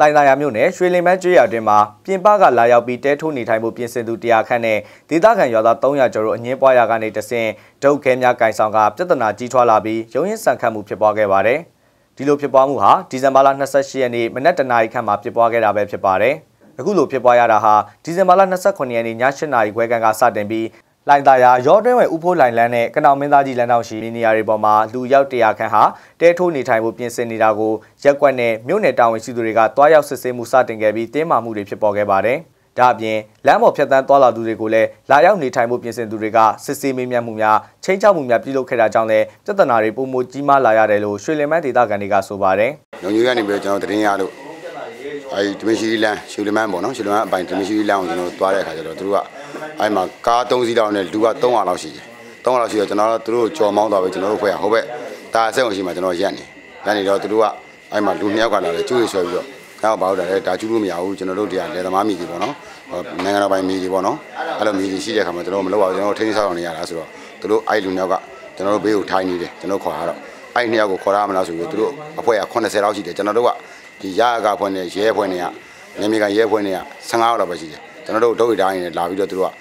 လှိုင်သာယာမြို့နယ်ရွှေလင်မန်းကျွော်အတွင်းမှာပြင်ပကလာရောက်ပြီးတဲထိုးနေထိုင်မှုပြင်ဆင်သူတရားခန့်နဲ့ဒေသခံရွာသား300ကျော်တို့အငင်းပွားရာကနေတဆင့်ဒုတ်ခဲများကင်ဆောင်ကပြဿနာကြီးထွားလာပြီးရုံရင်ဆန်ခတ်မှုဖြစ်ပွားခဲ့ပါတယ်။ဒီလိုဖြစ်ပွားမှုဟာဒီဇင်ဘာလ28ရက်နေ့မနက်တနာရီခန့်မှာဖြစ်ပွားခဲ့တာပဲဖြစ်ပါတယ်။အခုလိုဖြစ်ပွားရတာဟာဒီဇင်ဘာလ28ရက်နေ့ည8နာရီခွဲခန့်ကစတင်ပြီး လိုင်တာယာရောတွင်းဝဲဥဖိုးလိုင်လန်းနဲ့ကနောင်မင်းသားကြီးလမ်းတောင်ရှိနေရာတွေပေါ်မှာလူရောက်တရာခန့်ဟာတဲထိုးနေထိုင်ဖို့ပြင်ဆင်နေတာကိုရက်ကွက်နဲ့မြို့နယ်တာဝန်ရှိသူတွေကတွားရောက်စစ်ဆေးမှုစတင်ခဲ့ပြီးတင်းမာမှုတွေဖြစ်ပေါ်ခဲ့ပါတယ်။ဒါအပြင်လမ်းပေါ်ဖြတ်တန်းသွားလာသူတွေကိုလည်းလာရောက်နေထိုင်ဖို့ပြင်ဆင်သူတွေကစစ်ဆေးမေးမြန်းမှုများချင်းချောက်မှုများပြုလုပ်ခဲ့တာကြောင့်လည်းပြဿနာတွေပုံမကြီးမားလာရတယ်လို့ရွှေလင်မန်းဒေသခံတွေကဆိုပါတယ်။လုံကြီးကနေပြီးတော့ကျွန်တော်တင်ရလို့အဲဒီဒမရှိလန်းရွှေလင်မန်းပေါ့နော်ရွှေလင်မန်းအပိုင်ဒမရှိလန်းကိုကျွန်တော်သွားတဲ့အခါကျတော့သူတို့က အဲ့မှာကား3စီးလောက်နဲ့လူက300လောက်ရှိတယ်300လောက်ရှိတော့ကျွန်တော်တို့သူတို့ကြော်မောင်းသွားပြီကျွန်တော်တို့ဖွဲ့ဟိုဘက်တာဆက်အောင်ရှိမှကျွန်တော်ရက်နေရက်နေတော့သူတို့ကအဲ့မှာလူနှစ်ယောက်ကလာတယ်ကျွေးဆွဲပြီးတော့ကောက်ပါတော့တယ်ဒါကျူးလို့မရဘူးကျွန်တော်တို့တရားလေသမားမိကြီးပေါ့နော်နိုင်ငံတော်ပိုင်မိကြီးပေါ့နော်အဲ့လိုမိကြီးရှိတဲ့ခါမှာကျွန်တော်မလုပ်ပါဘူးကျွန်တော်ထိန်းဆောက်အောင်နေရတာဆိုတော့သူတို့အဲ့လူနှစ်ယောက်ကကျွန်တော်တို့ဘေးကိုထိုင်နေတယ်ကျွန်တော်ခေါ်ရတော့အဲ့နှစ်ယောက်ကိုခေါ်ရမလားဆိုပြီးသူတို့အဖွဲ့က80လောက်ရှိတယ်ကျွန်တော်တို့ကဒီရအကဖွဲ့နဲ့ရဲဖွဲ့နဲ့ကနေမြေကရဲဖွဲ့နဲ့က15လောက်ပဲရှိတယ်ကျွန်တော်တို့ဒုတ်ရတိုင်းနဲ့လာပြီးတော့သူတို့က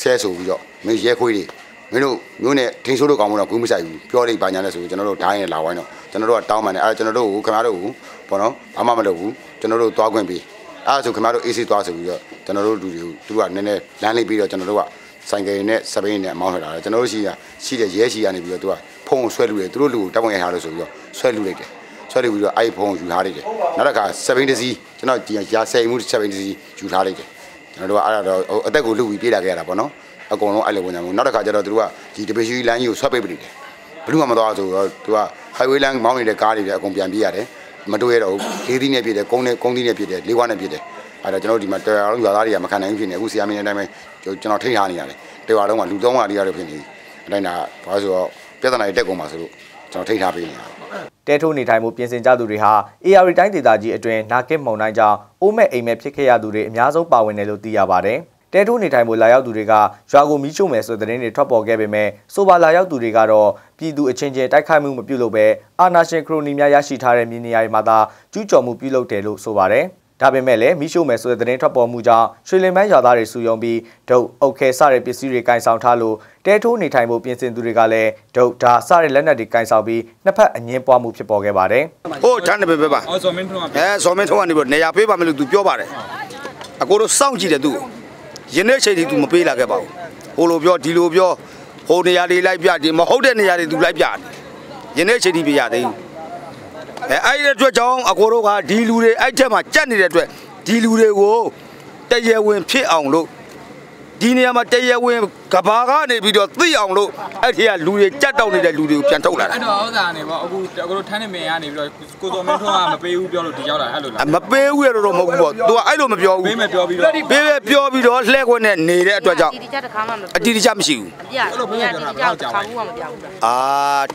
ဆဲဆိုပြီးတော့မင်းရဲခွေးတွေမင်းတို့မျိုးနဲ့ထင်းဆိုးလို့ကောင်းမလို့ဂူးမဆိုင်ဘူးပြောလိုက်ပါညာလဲဆိုကျွန်တော်တို့ဓာတ်ရင်လာဝိုင်းတော့ကျွန်တော်တို့ကတောင်းပန်တယ်အဲကျွန်တော်တို့ကိုခင်ဗျားတို့ကိုဘောနော်ဘာမှမလုပ်ဘူးကျွန်တော်တို့သွားခွင့်ပေးအဲဆိုခင်ဗျားတို့ AC သွားဆိုပြီးတော့ကျွန်တော်တို့လူတွေကိုသူကနည်းနည်းလမ်းလေးပြီးတော့ကျွန်တော်တို့ကဆိုင်ကယ်နဲ့စပိန်နဲ့အမောင်းထွက်လာတယ်ကျွန်တော်တို့ရှိရရှိတဲ့ရဲရှိရနေပြီးတော့သူကဖုန်းဆွဲလူတယ်သူတို့လူကိုတပ်ဝင်ရထားလို့ဆိုပြီးတော့ဆွဲလူလိုက်တယ်ဆွဲလူပြီးတော့အဲ့ဖုန်းယူထားလိုက်တယ်နောက်တစ်ခါစပိန်တစ်စီးကျွန်တော်ဒီရာဆယ်မှုစပိန်တစ်စီးယူထားလိုက်တယ် ကျွန်တော်တို့ကအဲ့ဒါတော့အသက်ကိုလူပြီးပြေးလာခဲ့ရတာပေါ့နော်အကုန်လုံးအဲ့လိုဝင်ကြမှုနောက်တစ်ခါကျတော့သူတို့ကဒီတပည့်ရှိလမ်းကြီးကိုဆွတ်ပိတ်ပလိတယ်ဘလူးမှမသွားဆိုတော့သူက highway လမ်းမောင်းနေတဲ့ကားတွေလည်းအကုန်ပြန်ပြေးရတယ်မတွေ့ရတော့ဘူးလေးသီးနဲ့ပြေးတယ်ကုန်းနဲ့ကုန်းသီးနဲ့ပြေးတယ်လေးဝါးနဲ့ပြေးတယ်အဲ့တော့ကျွန်တော်ဒီမှာတရားလုံးရွာသားတွေကမခံနိုင်ဘူးဖြစ်နေအခုဆီယာမင်းတဲ့အတိုင်းပဲကျွန်တော်ထိန်းထားနေရတယ်တရားလုံးကလူ300လေးရတယ်ဖြစ်နေအတိုင်းဒါဘာလို့ဆိုတော့ပြဿနာတွေတက်ကုန်ပါဆိုလို့ ကျွန်တော်ထိန်းထားပေးနေတာတဲထိုးနေထိုင်မှုပြင်ဆင်ကြသူတွေဟာ AR တိုင်းဒေသကြီးအတွင်းနာကစ်မုံတိုင်းကြောင့်အိုးမဲ့အိမ်မဲ့ဖြစ်ခဲ့ရသူတွေအများဆုံးပါဝင်တယ်လို့သိရပါတယ်။တဲထိုးနေထိုင်ဖို့လာရောက်သူတွေကရွာကိုမီးရှို့မယ်ဆိုတဲ့သတင်းတွေထွက်ပေါ်ခဲ့ပေမဲ့ဆိုပါလာရောက်သူတွေကတော့ပြည်သူအချင်းချင်းတိုက်ခိုက်မှုမပြုလုပ်ဘဲအာနာရှင်ခရိုနီများရရှိထားတဲ့မြေနေရာတွေမှာသာကျူးကျော်မှုပြုလုပ်တယ်လို့ဆိုပါတယ် ဒါပေမဲ့လည်းမိရှုမယ်ဆိုတဲ့သတင်းထွက်ပေါ်မှုကြောင့်ရွှေလင်မန်းရွာသားတွေစုယုံပြီးဒုတ်အုတ်ခဲစတဲ့ပစ္စည်းတွေကင်ဆောင်ထားလို့တဲထိုးနေထိုင်ဖို့ပြင်ဆင်သူတွေကလည်းဒုတ်ဓာစတဲ့လက်နက်တွေကင်ဆောင်ပြီးနှစ်ဖက်အငင်းပွားမှုဖြစ်ပေါ်ခဲ့ပါတယ်။ဟိုတန်းတယ်ပဲပါ။အော်ဇော်မင်းထုံးကအဲဇော်မင်းထုံးကနေပြီးနေရာပေးပါမယ်လို့သူပြောပါတယ်။အကိုတို့စောင့်ကြည့်တယ်သူ့ကိုယနေ့ချိန်ထိ तू မပေးလာခဲ့ပါဘူးဟိုလိုပြောဒီလိုပြောဟိုနေရာတွေလိုက်ပြဒီမဟုတ်တဲ့နေရာတွေ तू လိုက်ပြယနေ့ချိန်ထိပြရသေးဘူး အဲအဲ့ဒီအတွက်ကြောင့်အကိုတို့ကဒီလူတွေအဲ့ထက်မှာကြက်နေတဲ့အတွက်ဒီလူတွေကိုတရဝင်ဖြစ်အောင်လို့ဒီနေရာမှာတရဝင်ကဘာကနေပြီးတော့သိအောင်လို့အဲ့ဒီကလူတွေကြက်တောက်နေတဲ့လူတွေကိုပြန်ထုတ်လာတာအဲ့တော့ဥစ္စာနေပေါ့အခုအခုတို့ထန်းနေမင်းကနေပြီးတော့ကိုစောမင်းထွန်းကမပေးဘူးပြောလို့ဒီရောက်လာအဲ့လိုလားမပေးဘူးရတော့မဟုတ်ဘူးပေါ့သူကအဲ့လိုမပြောဘူးပေးမယ်ပြောပြီးတော့ပေးပဲပြောပြီးတော့လှဲခွက်နဲ့နေတဲ့အတွက်ကြောင့်အတီတကျတခါမှမအတီတကျမရှိဘူးအပြအဲ့လိုဘယ်လိုပြောတာတခါဘူးမှမပြောဘူးအာ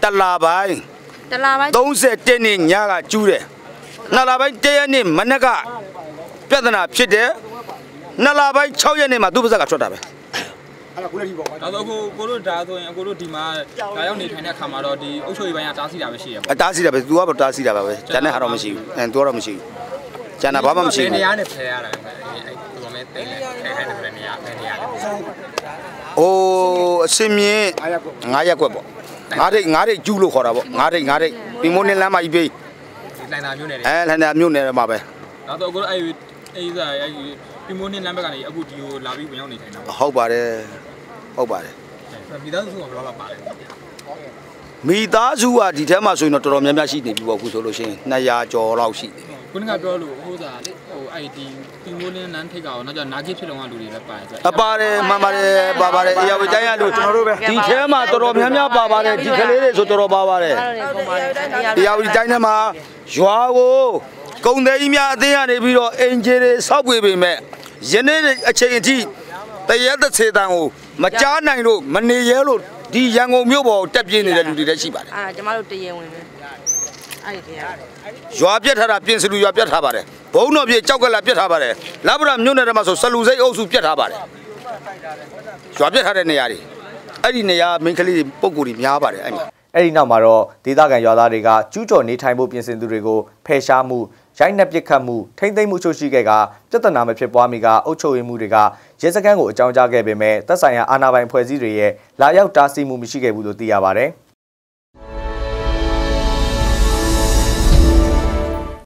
တလာပိုင်း တလာပိုင်း30နှစ်ညကကျူးတယ်နှစ်လပိုင်းတရက်နေ့မနက်ကပြဿနာဖြစ်တယ်နှစ်လပိုင်း6ရက်နေ့မှာသူ့ပါဇက်ကထွက်တာပဲအဲ့ဒါခုလည်းဒီပေါ့ဒါဆိုကိုကိုတို့ဒါဆိုရင်ကိုတို့ဒီမှာဒါရောက်နေထိုင်တဲ့အခါမှာတော့ဒီအုပ်ချုပ်ရေးပိုင်းကတားဆီးတာပဲရှိရပေါ့အတားဆီးတာပဲ तू ကတော့တားဆီးတာပါပဲကျန်တဲ့ဟာတော့မရှိဘူးအဲ तू ကတော့မရှိဘူးကျန်တာဘာမှမရှိဘူးနေရာနဲ့ဖယ်ရတာအဲ့ဒီလိုမဲ့တိတ်လဲဖယ်ခိုင်းတယ်နေရာဖယ်နေရာအိုးအစင်မြင့်9ရက်ကွက်ပေါ့ ငါးဒိတ်ငါးဒိတ်ကျူးလို့ခေါ်တာပေါ့ငါးဒိတ်ငါးဒိတ်ဒီမိုးနေလမ်းမကြီးပေးလိုင်တာမြို့နယ်အဲလိုင်တာမြို့နယ်မှာပဲနောက်တော့ကိုအဲ့အဲ့စားအဲ့ဒီမိုးနေလမ်းဘက်ကနေအခုဒီကိုလာပြီးဝင်ရောက်နေထိုင်တာဟုတ်ပါတယ်ဟုတ်ပါတယ်မိသားစုကဘယ်လောက်ပါလဲမိသားစုကဒီထဲမှာဆိုရင်တော့တော်တော်များများရှိနေပြီပေါ့အခုဆိုလို့ရှိရင်200ကျော်လောက်ရှိနေပြီခုနကပြောလို့ဟိုစားလေဟို အဲ့ဒီတီမိုးလင်းနန်းထိတ်ကောင်နောက်ကျနာဂစ်ဖြစ်လုံးကလူတွေလည်းပါတယ်ဆိုအပါတယ်မှန်ပါတယ်ပါပါတယ်အရာဝတိုင်းရလို့ကျွန်တော်တို့ပဲဒီထဲမှာတော်တော်များများပါပါတယ်ဒီကလေးတွေဆိုတော်တော်ပါပါတယ်အရာဝတိုင်းထဲမှာရွာကိုကုံသေးကြီးများအသေးရနေပြီးတော့အင်ဂျီတွေစောက်ပွေပေမဲ့ယနေ့အချိန်အထိတရက်တစ်စေတန်ကိုမကြားနိုင်လို့မနေရဲလို့ဒီရန်ကုန်မြို့ပေါ်တက်ပြင်းနေတဲ့လူတွေလည်းရှိပါတယ်အာကျမတို့တရင်ဝင်ပဲအဲ့ဒီတရားရွာပြက်ထားတာပြင်စလူရွာပြက်ထားပါတယ် ဘုံတော်ပြေကြောက်ကလာပြက်ထားပါတယ်လဗရမြို့နယ်ထဲမှာဆိုဆလူစိတ်အုပ်စုပြက်ထားပါတယ်ရွာပြက်ထားတဲ့နေရာတွေအဲ့ဒီနေရာမိန်းကလေးတွေပုံကိုယ်တွေများပါတယ်အဲ့မှာအဲ့ဒီနောက်မှာတော့ဒေသခံရွာသားတွေကကျူးကျော်နေထိုင်ဖို့ပြင်ဆင်သူတွေကိုဖယ်ရှားမှုရိုက်နှက်ပစ်ခတ်မှုထိမ့်သိမ်းမှုချို့ရှိခဲ့ကပြဿနာမဖြစ်ပွားမီကအုပ်ချုပ်ရေးမှုတွေကရဲစခန်းကိုအကြောင်းကြားခဲ့ပေမဲ့သက်ဆိုင်ရာအာဏာပိုင်ဖွဲ့စည်းတွေရဲ့လာရောက်တားဆီးမှုမရှိခဲ့ဘူးလို့သိရပါဗျ။